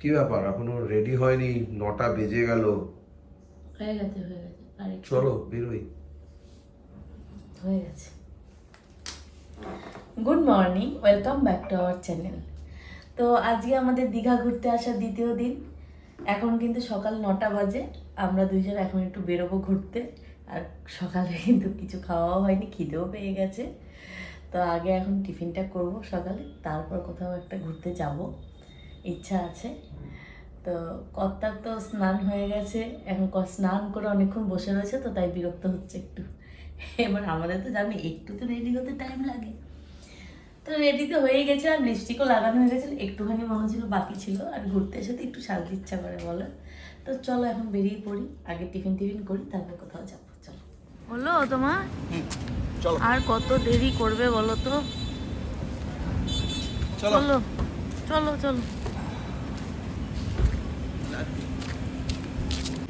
কি ব্যাপার? এখনও রেডি হয়নি? নটা বেজে গেল। হয়ে গেছে হয়ে গেছে। আর চলো বেরোই। হয়ে গেছে। Good morning welcome back to our channel তো আজকে আমাদের দীঘা ঘুরতে আসার দ্বিতীয় দিন। এখন কিন্তু সকাল নটা বাজে। আমরা দুইজন এখন একটু বেরোবো ঘুরতে। আর সকালে কিন্তু কিছু খাওয়াও হয়নি খিদেও পেয়ে গেছে। তো আগে এখন টিফিনটা করব সকালে তারপর কোথাও একটা ঘুরতে যাব। ইচ্ছা আছে। তো কর্তার তো স্নান হয়ে গেছে এখন ক- স্নান করে অনেকক্ষণ বসে রয়েছে তো তাই বিরক্ত হচ্ছে একটু। এবার আমাদের তো জানি একটু তো রেডি হতে টাইম লাগে। তো রেডি তো হয়ে গেছে আর লিপস্টিকও লাগানো হয়ে গেছে একটুখানি মনে ছিল বাকি ছিল আর ঘুরতে এসে তো একটু সাজতে ইচ্ছা করে বলো। তো চলো এখন বেরিয়ে পড়ি আগে টিফিন টিফিন করি তারপর কোথাও যাব চলো। বলো তোমার? আর কত দেরি করবে বলো তো? চলো। চলো চলো চলো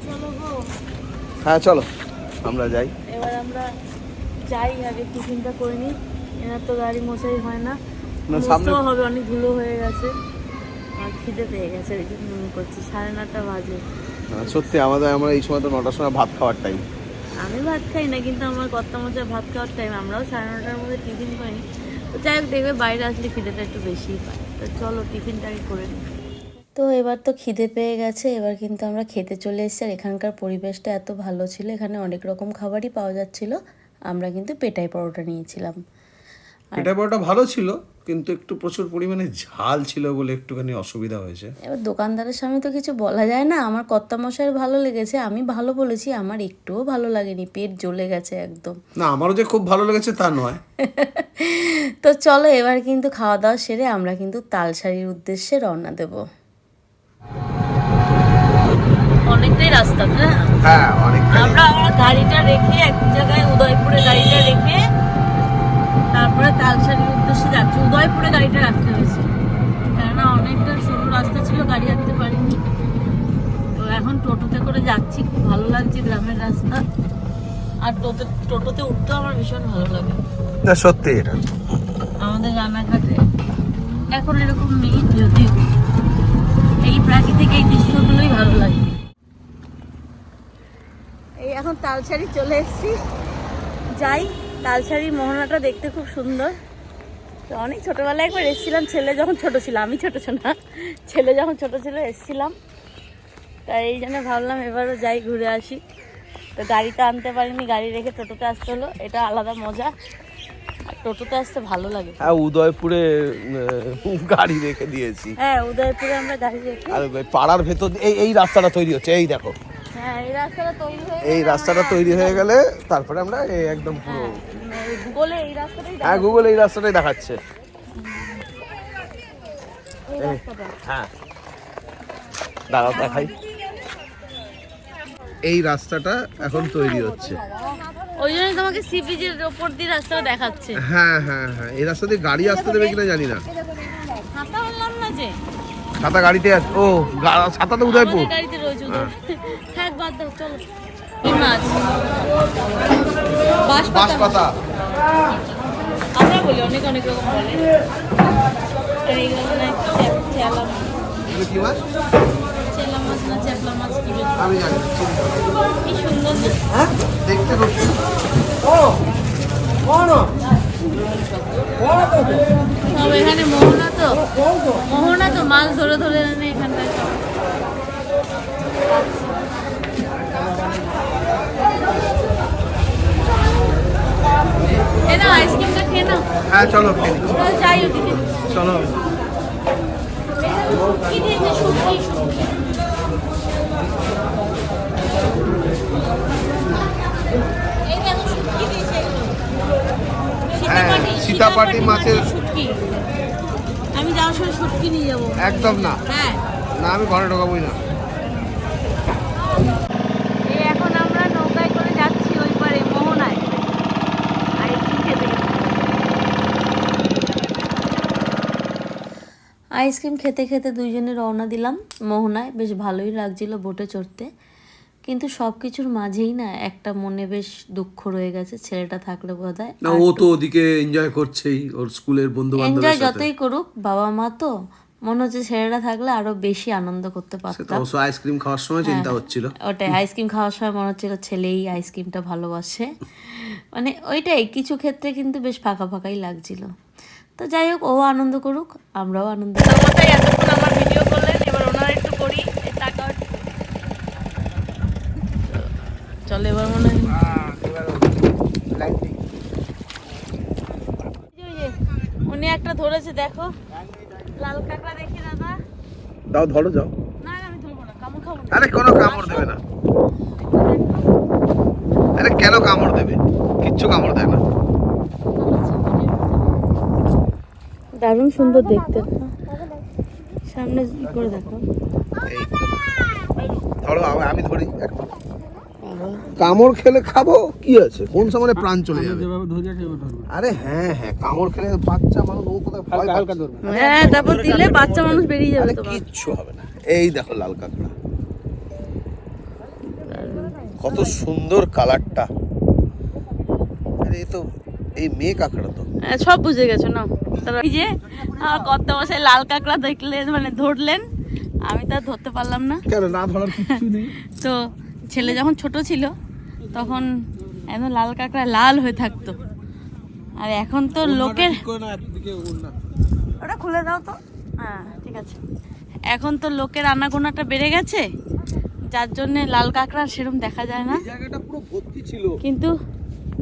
চলো গো হ্যাঁ চলো। আমরা যাই। এবার আমরা যাই আগে টিফিনটা করে নিই। এনার তো গাড়ি মশাই হয় না। না, সামনে- হবে অনেক ধুলো হয়ে গেছে। আর খিদে পেয়ে গেছে ওই জন্য করছি। সাড়ে নটা বাজে। সত্যি আমাদের আমরা এই সময় তো নটার সময় ভাত খাওয়ার টাইম আমি ভাত খাই না কিন্তু আমার কর্তা মশাই ভাত খাওয়ার টাইম আমরাও সাড়ে নটার মধ্যে টিফিন করিনি তো যাই হোক দেখবে বাইরে আসলে খিদেটা একটু বেশিই পায়। তো চলো টিফিনটা করে নিই। তো এবার তো খিদে পেয়ে গেছে এবার কিন্তু আমরা খেতে চলে এসেছি। আর এখানকার পরিবেশটা এত ভালো ছিল এখানে অনেক রকম খাবারই পাওয়া যাচ্ছিল। আমরা কিন্তু পেটাই পরোটা নিয়েছিলাম। এটা পরোটা ভালো ছিল কিন্তু একটু প্রচুর পরিমাণে ঝাল ছিল বলে একটুখানি অসুবিধা হয়েছে। এবার দোকানদারের সামনে তো কিছু বলা যায় না আমার কর্তা মশাইয়ের ভালো লেগেছে। আমি ভালো বলেছি আমার একটুও ভালো লাগেনি পেট জ্বলে গেছে একদম। না আমারও যে খুব ভালো লেগেছে তা নয়। তো চলো এবার কিন্তু খাওয়া দাওয়া সেরে আমরা কিন্তু তালসারির উদ্দেশ্যে রওনা দেব। অনেকটাই রাস্তা হ্যাঁ? অনেকটা আমরা আমরা গাড়িটা রেখে এক জায়গায় উদয়পুরে গাড়িটা রেখে তারপরে তালসারির উদ্দেশ্যে যাচ্ছি। উদয়পুরে গাড়িটা রাখতে হয়েছে। কেননা অনেকটা সরু রাস্তা ছিল গাড়ি আনতে পারিনি। তো এখন টোটোতে করে যাচ্ছি খুব ভালো লাগছে গ্রামের রাস্তা। আর টোটো টোটোতে উঠতেও আমার ভীষণ ভালো লাগে। না সত্যি এটা। আমাদের রানাঘাটে এখন এরকম নেই যদিও। এই প্রাকৃতিক এই দৃশ্যগুলোই ভালো লাগে। এখন তালসারি চলে এসেছি। যাই তালসারির মোহনাটা দেখতে খুব সুন্দর। তো অনেক ছোটোবেলায় একবার এসেছিলাম ছেলে যখন ছোট ছিল আমি ছোট না ছেলে যখন ছোট ছিল এসেছিলাম। তাই এই জন্য ভাবলাম এবারও যাই ঘুরে আসি। তো গাড়িটা আনতে পারিনি গাড়ি রেখে টোটোতে আসতে হলো এটা আলাদা মজা। টোটোতে আসতে ভালো লাগে। হ্যাঁ উদয়পুরে গাড়ি রেখে দিয়েছি। হ্যাঁ উদয়পুরে আমরা গাড়ি রেখে আর পাড়ার ভেতর এই এই রাস্তাটা তৈরি হচ্ছে এই দেখো। এই রাস্তাটা তৈরি হয়ে গেলে রাস্তাটা তৈরি হয়ে গেলে তারপরে আমরা এই একদম পুরো হ্যাঁ, এই গুগলে এই রাস্তাটাই হ্যাঁ গুগল এই রাস্তাটাই দেখাচ্ছে। এই রাস্তাটা। হ্যাঁ। দাঁড়াও দেখাই। এই রাস্তাটা এখন তৈরি হচ্ছে। ওই জন্যই তোমাকে সি বিচের ওপর দিয়ে রাস্তাটা দেখাচ্ছে। হ্যাঁ হ্যাঁ হ্যাঁ। এই রাস্তা দিয়ে গাড়ি আসতে দেবে কিনা জানি না। হাঁটা বললাম না যে। ছাতা গাড়িতে আছে ও ছাতা তো উদয়পুর। গাড়িতে থাক বাদ দাও চলো। মাছ। আমরা বলি অনেক অনেক রকম বলে। আর এইগুলো মনে হয় মাছ। কি মাছ? চেলা মাছ না চ্যাপলা মাছ কি আমি জানি সুন্দর হ্যাঁ? দেখতে খুব সুন্দর। সব এখানে মোহনা তো। মোহনা তো মাছ ধরে ধরে এখানটায় সব এ না আইসক্রিমটা খেয়ে নাও হ্যাঁ চলো চলো। হ্যাঁ, সীতাপাটি মাছের- আমি যাওয়ার সময় শুটকি নিয়ে যাব। একদম না। হ্যাঁ। না আমি ঘরে ঢোকাবোই না এই এখন আমরা নৌকায় করে যাচ্ছি ওই পারে মোহনায় আইসক্রিম খেতে আইসক্রিম খেতে খেতে দুইজনে রওনা দিলাম। মোহনায় বেশ ভালোই লাগছিল বোটে চড়তে। কিন্তু সব কিছুর মাঝেই না একটা মনে বেশ দুঃখ রয়ে গেছে ছেলেটা থাকলে বোধ না ও তো ওদিকে এনজয় করছেই ওর স্কুলের বন্ধু এনজয় যতই করুক বাবা মা তো মনে হচ্ছে ছেলেরা থাকলে আরও বেশি আনন্দ করতে পারতাম অবশ্য আইসক্রিম খাওয়ার সময় চিন্তা হচ্ছিল। ওটাই আইসক্রিম খাওয়ার সময় মনে হচ্ছিল ছেলেই আইসক্রিমটা ভালোবাসে। মানে ওইটাই কিছু ক্ষেত্রে কিন্তু বেশ ফাঁকা ফাঁকাই লাগছিল। তো যাই হোক ও আনন্দ করুক আমরাও আনন্দ এতক্ষণ আমার ভিডিও করলেন? এবার ওনারা একটু করি টাকা। চলে এবার মনে হয় উনি একটা ধরেছে দেখো। লাল কাঁকড়া দেখি দাদা। দাও ধরো যাও। না না, আমি ধরবো না কামড় খাব না। আরে কোনো কামড় দেবে না। আরে কেন কামড় দেবে? কিচ্ছু কামড় দেয় না। দারুণ সুন্দর দেখতে। সামনে ই করে দেখো। ধরো আমি- ধরি কামড় খেলে খাব? কি আছে? কোন সময় প্রাণ চলে যাবে? আরে হ্যাঁ হ্যাঁ কামড় খেলে বাচ্চা মানুষ ও কোথায় ভয় পাচ্ছে। হ্যাঁ তারপর দিলে বাচ্চা মানুষ বেরিয়ে যাবে কিচ্ছু হবে না। এই দেখো লাল কাঁকড়া। কত সুন্দর কালারটা। আরে তো এই মেয়ে কাঁকড়া তো। হ্যাঁ, সব বুঝে গেছো না তারা যে আমার কত বসে লাল কাঁকড়া দেখলেন মানে ধরলেন। আমি তো আর ধরতে পারলাম না। কেন? না ধরার কিচ্ছু নেই? তো ছেলে যখন ছোট ছিল তখন একদম লাল কাঁকড়া লাল হয়ে থাকতো। আর এখন তো লোকের ওটা খুলে দাও তো। হ্যাঁ ঠিক আছে। এখন তো লোকের আনাগোনাটা বেড়ে গেছে। যার জন্যে লাল কাঁকড়া সেরকম দেখা যায় না। জায়গাটা পুরো ভর্তি ছিল। কিন্তু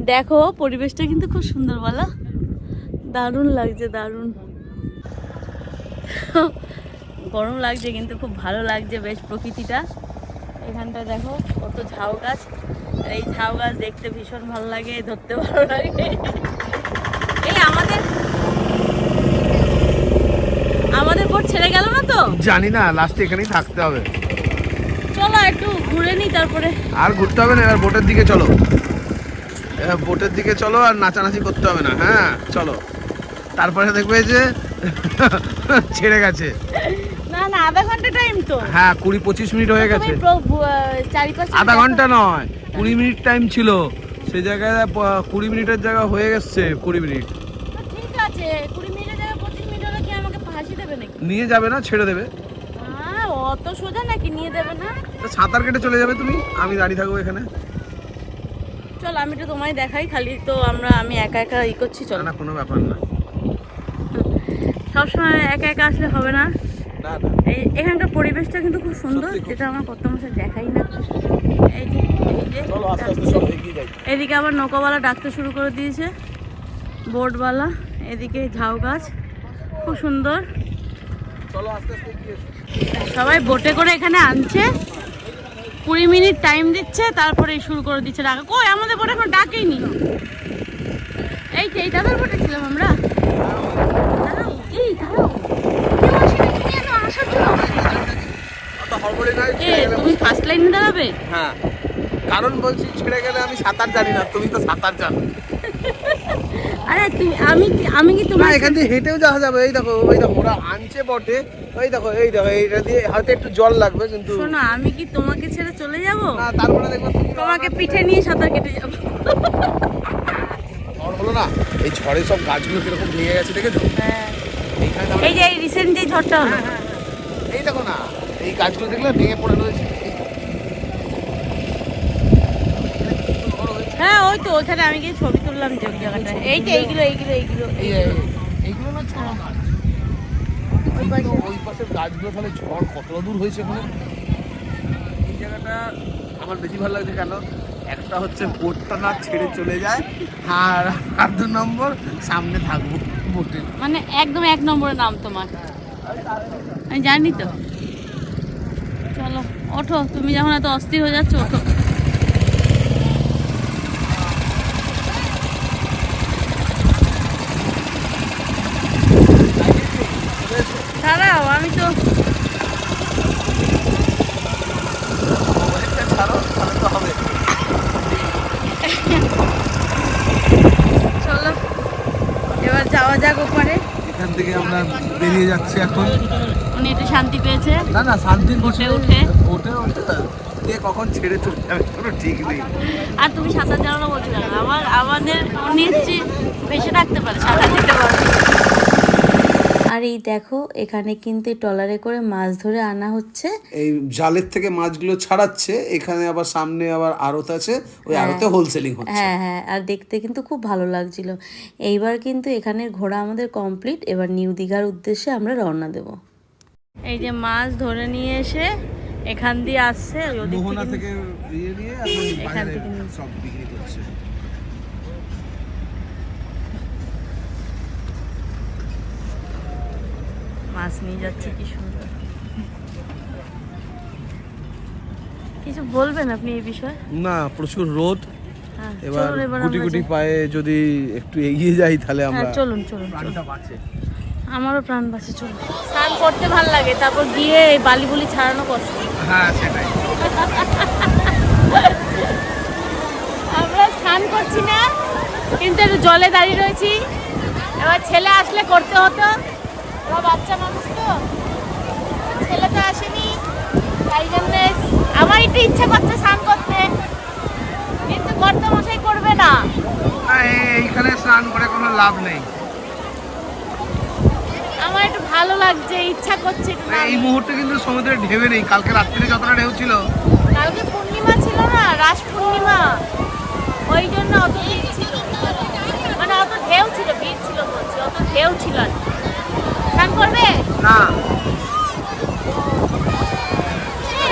দেখো পরিবেশটা কিন্তু খুব সুন্দর বলো। দারুণ লাগছে দারুণ। গরম লাগছে কিন্তু খুব ভালো লাগছে বেশ প্রকৃতিটা। এখানটা দেখো কত ঝাউ গাছ। এই ঝাউ গাছ দেখতে ভীষণ ভালো লাগে ধরতে ভালো লাগে। এই আমাদের আমাদের বোট ছেড়ে গেল না তো? জানি না লাস্টে এখানেই থাকতে হবে। চলো একটু ঘুরে নিই তারপরে। আর ঘুরতে হবে না এবার বোটের দিকে চলো। বোটের দিকে চলো আর নাচানাচি করতে হবে না হ্যাঁ চলো। তারপরে দেখবে যে ছেড়ে গেছে। না না আধা ঘণ্টা টাইম তো। হ্যাঁ কুড়ি পঁচিশ মিনিট হয়ে গেছে। আধা ঘণ্টা নয় কুড়ি মিনিট টাইম ছিল। সেই জায়গায় কুড়ি মিনিটের জায়গা হয়ে গেছে কুড়ি মিনিট। ঠিক আছে কুড়ি মিনিটের জায়গায় পঁচিশ মিনিট হলে কি আমাকে ফাঁসি দেবে নাকি? নিয়ে যাবে না ছেড়ে দেবে। অত সোজা নাকি নিয়ে দেবে না? তো সাঁতার কেটে চলে যাবে তুমি? আমি দাঁড়িয়ে থাকব এখানে। চল আমি তো তোমায় দেখাই খালি তো আমরা আমি একা একা ই করছি চল। না কোনো ব্যাপার না। সবসময় একা একা আসলে হবে না। না না। এই এখানকার পরিবেশটা কিন্তু খুব সুন্দর যেটা আমার কত মাসে দেখাই না। এদিকে আবার নৌকাওয়ালা ডাকতে শুরু করে দিয়েছে। বোটওয়ালা এদিকে ঝাউ গাছ খুব সুন্দর। সবাই বোটে করে এখানে আনছে। কুড়ি মিনিট টাইম দিচ্ছে তারপরে শুরু করে দিচ্ছে ডাকা কই আমাদের বোটে এখন ডাকেইনি। এই যে এই দাদার বোটে ছিলাম আমরা দাঁড়াও, এই দাঁড়াও কেউ আসেনি, তুমি ফার্স্ট লাইনে দাঁড়াবে? হ্যাঁ। কারণ বলছি ছেড়ে গেলে আমি সাঁতার জানি না তুমি তো সাঁতার জানো। আরে তুমি আমি আমি কি তোমার এখান দিয়ে হেঁটেও যাওয়া যাবে। এই দেখো ওই দেখো ওরা আনছে বটে। ওই দেখো এই দেখো এইটা দিয়ে হয়তো একটু জল লাগবে কিন্তু শোনো আমি কি তোমাকে ছেড়ে চলে যাব? না তারপরে দেখব তুমি তোমাকে পিঠে নিয়ে সাঁতার কেটে যাব। ঝড় হলো না এই ঝড়ে সব গাছগুলো কীরকম ভেঙে গেছে দেখেছ? হ্যাঁ। এই যে এই রিসেন্ট যে ঝড়টা হলো এই দেখো না এই গাছগুলো দেখলে ভেঙে পড়ে রয়েছে। হ্যাঁ ওই তো ওখানে আমি গিয়ে ছবি তুললাম যে ওই জায়গাটা এই যে এইগুলো এইগুলো এইগুলো। এই এই- এইগুলো না ছোট গাছ। ওই পাশে। ওই পাশের গাছগুলো তাহলে ঝড় কতটা দূর হয়েছে ওখানে এই জায়গাটা আমার বেশি ভালো লাগছে কেন? একটা হচ্ছে বোটটা না ছেড়ে চলে যায় আর আর দু নম্বর সামনে থাকব। বোটে মানে একদম এক নম্বরে নাম তোমার। আমি জানি তো। চলো, ওঠো, তুমি যখন এত অস্থির হয়ে যাচ্ছ, ওঠো দাঁড়াও আমি তো বোটটা ছাড়ো তাহলে তো হবে চলো এবার যাওয়া যাক ওপারে এখান থেকে আমরা বেরিয়ে যাচ্ছি এখন। উনি একটু শান্তি পেয়েছে। না না শান্তি বসে উঠে। ওঠে ওঠে কে কখন ছেড়ে চলে যাবে কোনো ঠিক নেই। আর তুমি সাঁতার জানো বলছো না। আমার আমাদের উনি হচ্ছে বেশি রাখতে পারে সাঁতার দিতে পারে। আর এই দেখো এখানে কিন্তু ট্রলারে করে মাছ ধরে আনা হচ্ছে। এই জালের থেকে মাছগুলো ছাড়াচ্ছে এখানে আবার সামনে আবার আড়ত আছে ওই আড়তে হোলসেলিং হচ্ছে। হ্যাঁ হ্যাঁ আর দেখতে কিন্তু খুব ভালো লাগছিল। এইবার কিন্তু এখানের ঘোরা আমাদের কমপ্লিট এবার নিউ দীঘার উদ্দেশ্যে আমরা রওনা দেব। এই যে মাছ ধরে নিয়ে এসে এখান দিয়ে আসছে ইয়ে এখন থেকে নিয়ে- সব বিক্রি করছে মাছ নিয়ে যাচ্ছে কি সুন্দর। কিছু বলবেন আপনি এই বিষয়ে? না প্রচুর রোদ। হ্যাঁ এবার এবার গুটি গুটি পায়ে যদি একটু এগিয়ে যাই তাহলে আমরা হ্যাঁ চলুন চলুন। চলুন আমারও প্রাণ বাঁচে চলুন। স্নান করতে ভালো লাগে তারপর গিয়ে এই বালি বুলি ছাড়ানো কষ্ট। হ্যাঁ সেটাই। আমরা স্নান করছি না কিন্তু একটু জলে দাঁড়িয়ে রয়েছি। এবার ছেলে আসলে করতে হতো। বাচ্চা মানুষ তো। ছেলে তো আসেনি। তাই জন্যে আমার একটু ইচ্ছা করছে স্নান করতে। কিন্তু মশাই করবে না। এইখানে স্নান করে কোনো লাভ নেই। আমার একটু ভালো লাগছে ইচ্ছা করছে এই মুহূর্তে কিন্তু সমুদ্রের ঢেবে নেই। কালকে রাত্রিরে যতটা ঢেউ ছিল। কালকে পূর্ণিমা ছিল না রাস পূর্ণিমা। ওই জন্য অত ভিড় ছিল মানে অত ঢেউ ছিল ভিড় ছিল বলছি অত ঢেউ ছিল না স্নান করবে? না।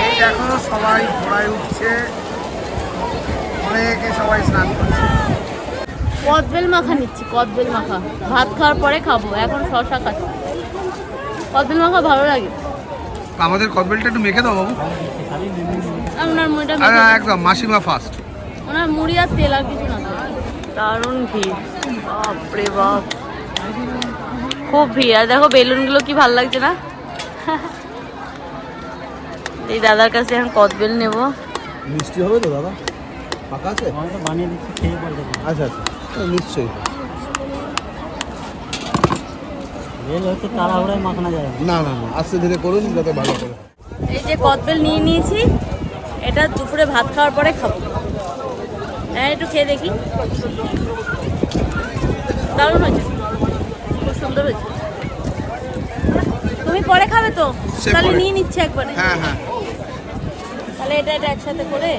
এই দেখো সবাই ঘোড়ায় উঠছে। অনেকে সবাই স্নান করছে। কদবেল মাখা নিচ্ছি কদবেল মাখা। ভাত খাওয়ার পরে খাব এখন শশা খাচ্ছি। কদবেল মাখা ভালো লাগে। আমাদের কদবেলটা একটু মেখে দাও বাবু। আর ওনার মুড়িটা আরে একদম মাসিমা ফার্স্ট ওনার মুড়ি আর তেল আর কিছু না। দারুণ ভিড় বাপরে বাপ। খুব ভিড়। আর দেখো বেলুনগুলো কি ভালো লাগছে না? এই দাদার কাছে এখন কদবেল নেব। মিষ্টি হবে তো দাদা? ফাঁকা আছে? বানিয়ে দিচ্ছি খেয়ে আচ্ছা আচ্ছা। নিশ্চয়ই। না। না না না আস্তে ধীরে করুন যাতে ভালো করে। এই যে কদবেল নিয়ে নিয়েছি এটা দুপুরে ভাত খাওয়ার পরে খাব। হ্যাঁ একটু খেয়ে দেখি। দারুণ হয়েছে। সুন্দর হয়েছে। তুমি পরে খাবে তো? তাহলে নিয়ে নিচ্ছে একবারে। হ্যাঁ হ্যাঁ। তাহলে এটা এটা একসাথে করে।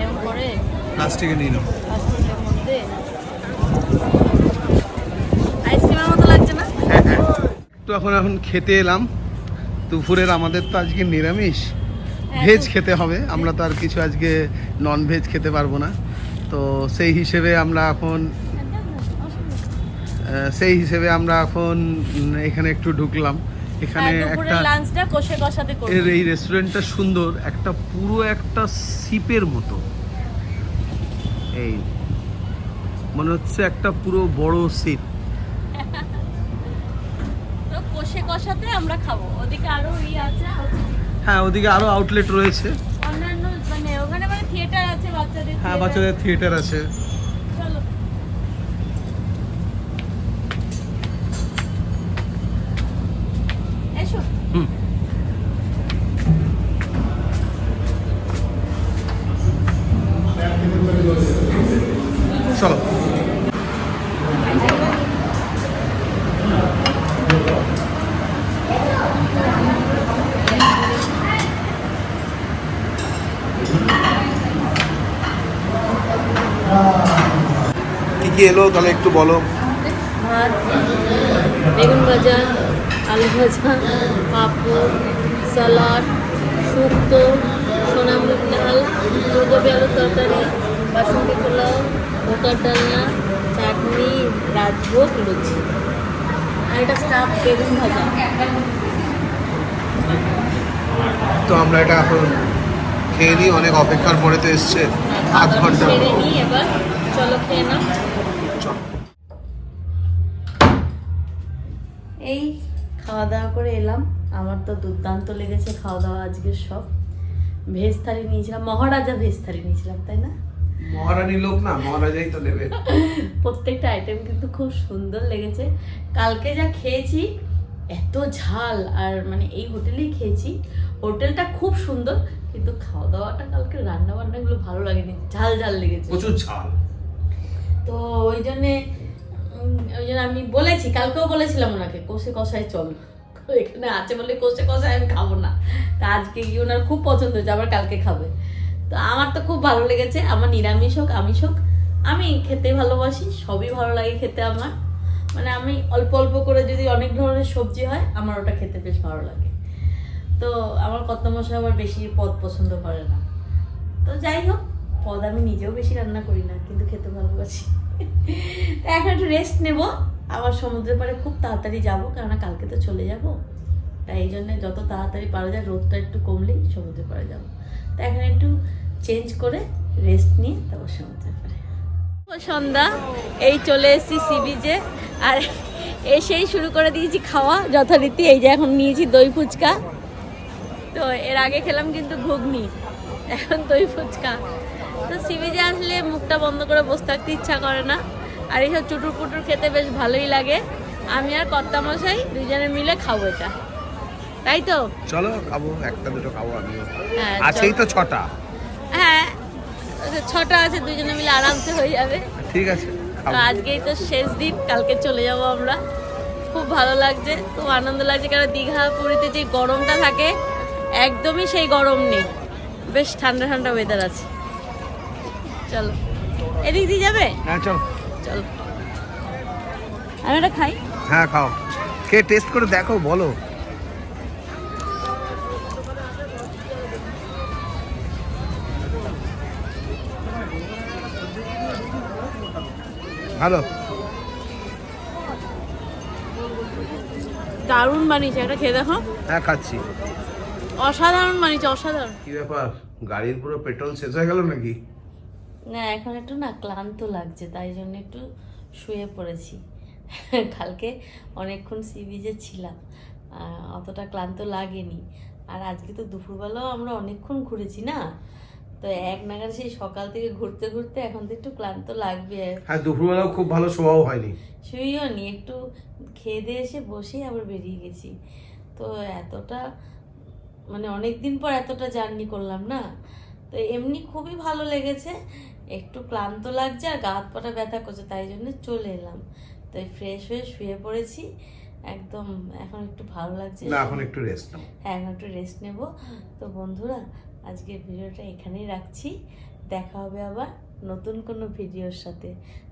এরকম করে। প্লাস্টিকে নিয়ে নাও। প্লাস্টিকের মধ্যে। আইসক্রিমের মতো লাগছে না? হ্যাঁ হ্যাঁ। তো এখন এখন খেতে এলাম। দুপুরের আমাদের তো আজকে নিরামিষ। ভেজ খেতে হবে। আমরা তো আর কিছু আজকে নন ভেজ খেতে পারব না। তো সেই হিসেবে আমরা এখন সেই হিসেবে আমরা এখন এখানে একটু ঢুকলাম। এখানে একটা লাঞ্চটা কষে কষাতে করব এর এই রেস্টুরেন্টটা সুন্দর একটা পুরো একটা সিপের মতো। এই মনে হচ্ছে একটা পুরো বড় সিপ তো কষে কষাতে আমরা খাব। ওদিকে আরও ই আছে হ্যাঁ ওদিকে আরও আউটলেট রয়েছে। অন্যান্য মানে ওখানে মানে থিয়েটার আছে বাচ্চাদের হ্যাঁ বাচ্চাদের থিয়েটার আছে চলো এসো হুম চলো কি এলো তাহলে একটু বলো। ভাত বেগুন ভাজা আলু ভাজা পাঁপড় স্যালাড শুক্তো সোনামুখ ডাল ফুলকপি আলুর তরকারি বাসন্তী পোলাও ভোকার ডালনা চাটনি রাজভোগ লুচি। আর এটা স্টাফ বেগুন ভাজা। তো আমরা এটা এখন খেয়ে নিই অনেক অপেক্ষার পরে তো এসছে আধ ঘণ্টা সেরে নিই এবার। চলো খেয়ে নাও। এই খাওয়া দাওয়া করে এলাম। আমার তো দুর্দান্ত লেগেছে খাওয়া দাওয়া আজকে সব। ভেজ থালি নিয়েছিলাম। মহারাজা ভেজ থালি নিয়েছিলাম তাই না? মহারানী লোক না মহারাজাই তো নেবে। প্রত্যেকটা আইটেম কিন্তু খুব সুন্দর লেগেছে। কালকে যা খেয়েছি এত ঝাল। আর মানে এই হোটেলেই খেয়েছি। হোটেলটা খুব সুন্দর কিন্তু খাওয়া দাওয়াটা কালকে রান্না বান্নাগুলো ভালো লাগেনি। ঝাল ঝাল লেগেছে। প্রচুর ঝাল। তো ওই জন্যে ওই জন্য আমি বলেছি, কালকেও বলেছিলাম ওনাকে, কষে কষায় চল। এখানে আছে বলে কষে কষায় আমি খাব না। তা আজকে গিয়ে ওনার খুব পছন্দ হয়েছে, আবার কালকে খাবে। তো আমার তো খুব ভালো লেগেছে, আমার নিরামিষ হোক, আমিষ হোক, আমি খেতে ভালোবাসি, সবই ভালো লাগে খেতে আমার। মানে আমি অল্প অল্প করে যদি অনেক ধরনের সবজি হয়, আমার ওটা খেতে বেশ ভালো লাগে। তো আমার কত মশা আবার বেশি পদ পছন্দ করে না। তো যাই হোক, পদ আমি নিজেও বেশি রান্না করি না, কিন্তু খেতে ভালোবাসি। এখন একটু রেস্ট নেব। আবার সমুদ্রের পাড়ে খুব তাড়াতাড়ি যাব, কেননা কালকে তো চলে যাব। তাই এই জন্য যত তাড়াতাড়ি পারা যায়, রোদটা একটু কমলেই সমুদ্রের পাড়ে যাব। তো এখন একটু চেঞ্জ করে রেস্ট নিয়ে তারপর সমুদ্রের পাড়ে। সন্ধ্যা। এই চলে এসেছি সি বিচে আর এসেই শুরু করে দিয়েছি খাওয়া যথারীতি। এই যে এখন নিয়েছি দই ফুচকা। তো এর আগে খেলাম কিন্তু ঘুগনি। এখন দই ফুচকা। তো সি বিচে আসলে মুখটা বন্ধ করে বসে থাকতে ইচ্ছা করে না। আর এইসব চুটুর পুটুর খেতে বেশ ভালোই লাগে। আমি আর কর্তামশাই দুজনে মিলে খাব এটা। তাই তো? চলো খাব একটা দুটো খাব আমিও। হ্যাঁ আছেই তো ছটা। হ্যাঁ ছটা আছে দুজনে মিলে আরামসে হয়ে যাবে। ঠিক আছে তো আজকেই তো শেষ দিন কালকে চলে যাব আমরা। খুব ভালো লাগছে খুব আনন্দ লাগছে কারণ দীঘা পুরীতে যে গরমটা থাকে একদমই সেই গরম নেই। বেশ ঠান্ডা ঠান্ডা ওয়েদার আছে। চলো। এদিক দিয়ে যাবে? হ্যাঁ চলো। চলো। আমি এটা খাই। হ্যাঁ খাও। কে টেস্ট করে দেখো বলো। ভালো। দারুণ বানিয়েছে একটা খেয়ে দেখো। হ্যাঁ খাচ্ছি। অসাধারণ বানিয়েছে অসাধারণ। কি ব্যাপার? গাড়ির পুরো পেট্রোল শেষ হয়ে গেল নাকি? না এখন একটু না ক্লান্ত লাগছে তাই জন্য একটু শুয়ে পড়েছি। কালকে অনেকক্ষণ সি বিচে ছিলাম অতটা ক্লান্ত লাগেনি। আর আজকে তো দুপুরবেলাও আমরা অনেকক্ষণ ঘুরেছি না? তো এক নাগাদ সেই সকাল থেকে ঘুরতে ঘুরতে এখন তো একটু ক্লান্ত লাগবে। হ্যাঁ দুপুরবেলাও খুব ভালো শোয়াও হয়নি। শুয়েও নি একটু খেয়ে দিয়ে এসে বসেই আবার বেরিয়ে গেছি। তো এতটা মানে অনেক দিন পর এতটা জার্নি করলাম না? তো এমনি খুবই ভালো লেগেছে। একটু ক্লান্ত লাগছে আর গা হাত পাটা ব্যথা করছে তাই জন্য চলে এলাম। তো ফ্রেশ হয়ে শুয়ে পড়েছি। একদম এখন একটু ভালো লাগছে। না এখন একটু রেস্ট নাও হ্যাঁ এখন একটু রেস্ট নেব। তো বন্ধুরা আজকের ভিডিওটা এখানেই রাখছি। দেখা হবে আবার নতুন কোনো ভিডিওর সাথে।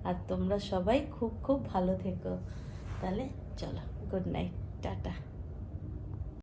আর তোমরা সবাই খুব খুব ভালো থেকো। তাহলে চলো গুড নাইট টাটা।